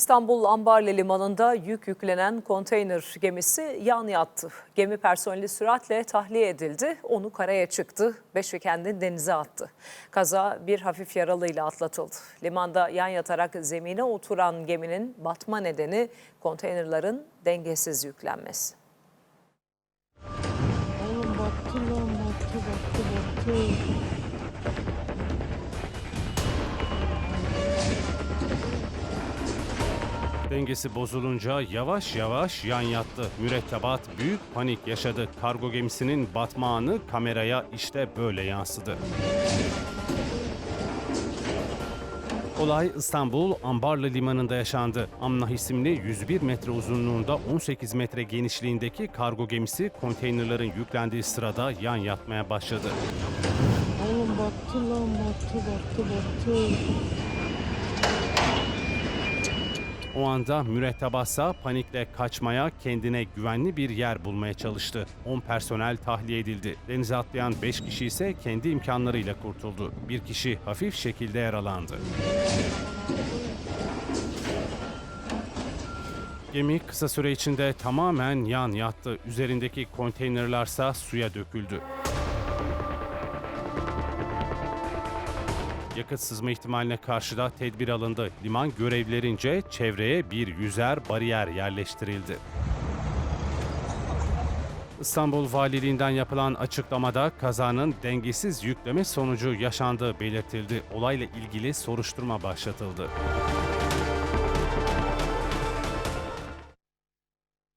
İstanbul Ambarlı Limanı'nda yük yüklenen konteyner gemisi yan yattı. Gemi personeli süratle tahliye edildi. Onu karaya çıktı. Beşi kendini denize attı. Kaza bir hafif yaralıyla atlatıldı. Limanda yan yatarak zemine oturan geminin batma nedeni konteynerların dengesiz yüklenmesi. Oğlum battı lan battı battı battı. Dengesi bozulunca yavaş yavaş yan yattı. Mürettebat büyük panik yaşadı. Kargo gemisinin batma anı kameraya işte böyle yansıdı. Olay İstanbul Ambarlı Limanı'nda yaşandı. Amnah isimli 101 metre uzunluğunda 18 metre genişliğindeki kargo gemisi konteynerların yüklendiği sırada yan yatmaya başladı. Oğlum battı lan battı battı battı. O anda mürettebatsa panikle kaçmaya, kendine güvenli bir yer bulmaya çalıştı. 10 personel tahliye edildi. Denize atlayan 5 kişi ise kendi imkanlarıyla kurtuldu. Bir kişi hafif şekilde yaralandı. Gemi kısa süre içinde tamamen yan yattı. Üzerindeki konteynerlarsa suya döküldü. Yakıt sızma ihtimaline karşı da tedbir alındı. Liman görevlerince çevreye bir yüzer bariyer yerleştirildi. İstanbul Valiliğinden yapılan açıklamada kazanın dengesiz yükleme sonucu yaşandığı belirtildi. Olayla ilgili soruşturma başlatıldı.